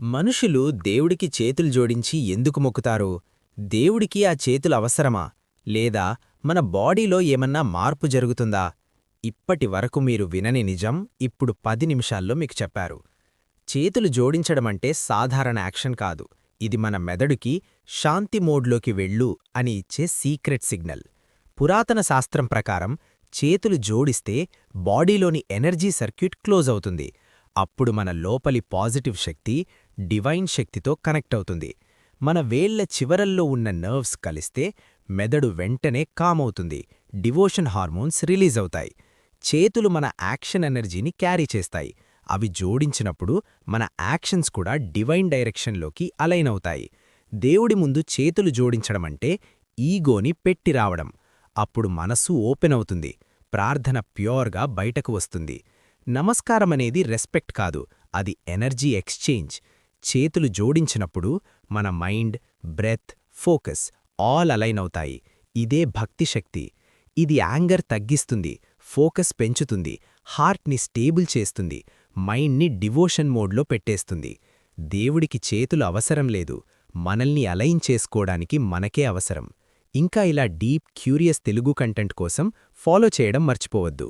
మనుషులు దేవుడికి చేతులు జోడించి ఎందుకు మొక్కుతారు? దేవుడికి ఆ చేతులు అవసరమా? లేదా మన బాడీలో ఏమన్నా మార్పు జరుగుతుందా? ఇప్పటి వరకు మీరు వినని నిజం ఇప్పుడు పది నిమిషాల్లో మీకు చెప్పారు. చేతులు జోడించడమంటే సాధారణ యాక్షన్ కాదు. ఇది మన మెదడుకి శాంతి మోడ్లోకి వెళ్ళు అని ఇచ్చే సీక్రెట్ సిగ్నల్. పురాతన శాస్త్రం ప్రకారం చేతులు జోడిస్తే బాడీలోని ఎనర్జీ సర్క్యూట్ క్లోజ్ అవుతుంది. అప్పుడు మన లోపలి పాజిటివ్ శక్తి డివైన్ శక్తితో కనెక్ట్ అవుతుంది మన వేళ్ళ చివరల్లో ఉన్న నర్వ్స్ కలిస్తే మెదడు వెంటనే కామవుతుంది. డివోషన్ హార్మోన్స్ రిలీజ్ అవుతాయి. చేతులు మన యాక్షన్ ఎనర్జీని క్యారీ చేస్తాయి. అవి జోడించినప్పుడు మన యాక్షన్స్ కూడా డివైన్ డైరెక్షన్లోకి అలైన్ అవుతాయి. దేవుడి ముందు చేతులు జోడించడమంటే ఈగోని పెట్టి రావడం. అప్పుడు మనసు ఓపెన్ అవుతుంది. ప్రార్థన ప్యూర్గా బయటకు వస్తుంది. నమస్కారమనేది రెస్పెక్ట్ కాదు అది ఎనర్జీ ఎక్స్చేంజ్. చేతులు జోడించినప్పుడు మన mind breath focus all align అవుతాయి. ఇదే భక్తి శక్తి. ఇది యాంగర్ తగ్గిస్తుంది ఫోకస్ పెంచుతుంది హార్ట్ని స్టేబుల్ చేస్తుంది మైండ్ని డివోషన్ మోడ్లో పెట్టేస్తుంది. దేవుడికి చేతులు అవసరం లేదు మనల్ని అలైన్ చేసుకోవడానికి మనకే అవసరం. ఇంకా ఇలా డీప్ క్యూరియస్ తెలుగు కంటెంట్ కోసం ఫాలో చేయడం మర్చిపోవద్దు.